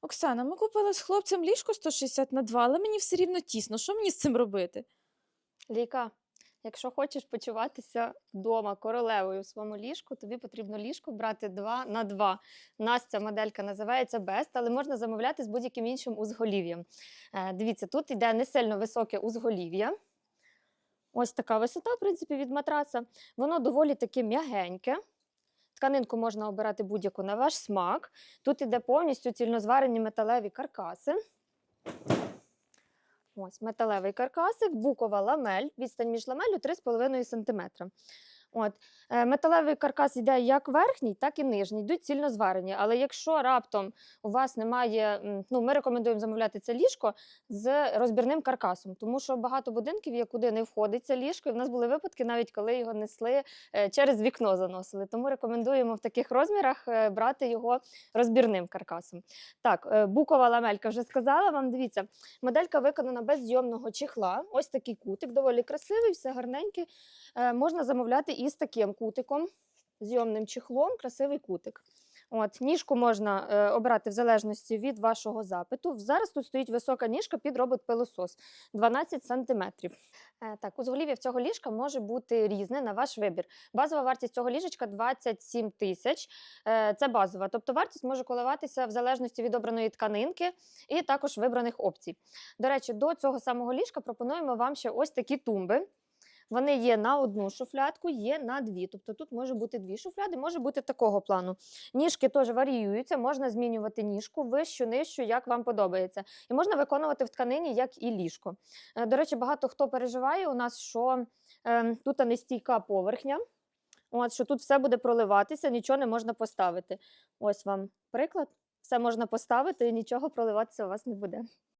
Оксана, ми купили з хлопцем ліжко 160 на 2, але мені все рівно тісно. Що мені з цим робити? Ліка, якщо хочеш почуватися вдома королевою у своєму ліжку, тобі потрібно ліжко брати 2 на 2. У нас ця моделька називається Best, але можна замовляти з будь-яким іншим узголів'ям. Е, Дивіться, тут йде не сильно високе узголів'я. Ось така висота, в принципі, від матраца. Воно доволі таки м'ягеньке. Тканинку можна обирати будь-яку на ваш смак. Тут іде повністю цільнозварені металеві каркаси. Ось металевий каркасик, букова ламель, відстань між ламелю 3,5 см. От. е, Металевий каркас йде як верхній, так і нижній, йдуть цільно зварені. Але якщо раптом у вас немає, ну ми рекомендуємо замовляти це ліжко з розбірним каркасом, тому що багато будинків є, куди не входить це ліжко. І в нас були випадки, навіть коли його несли е, через вікно заносили. Тому рекомендуємо в таких розмірах е, брати його розбірним каркасом. Так, букова ламелька вже сказала вам. Дивіться, моделька виконана без зйомного чехла. Ось такий кутик, доволі красивий, все гарненьке. Можна замовляти і з таким кутиком, зйомним чехлом, красивий кутик. От, ніжку можна е, обрати в залежності від вашого запиту. Зараз тут стоїть висока ніжка під робот-пилосос 12 см. Е, так, узголів'я в цього ліжка може бути різне на ваш вибір. Базова вартість цього ліжечка 27 тисяч. Е, це базова. Тобто вартість може коливатися в залежності від обраної тканинки і також вибраних опцій. До речі, до цього самого ліжка пропонуємо вам ще ось такі тумби. Вони є на одну шуфлядку, є на дві. Тобто тут може бути дві шуфляди, може бути такого плану. Ніжки теж варіюються, можна змінювати ніжку вищу, нижчу, як вам подобається. І можна виконувати в тканині, як і ліжко. Е, До речі, багато хто переживає у нас, що е, тут нестійка поверхня. От, що тут все буде проливатися, нічого не можна поставити. Ось вам приклад. Все можна поставити і нічого проливатися у вас не буде.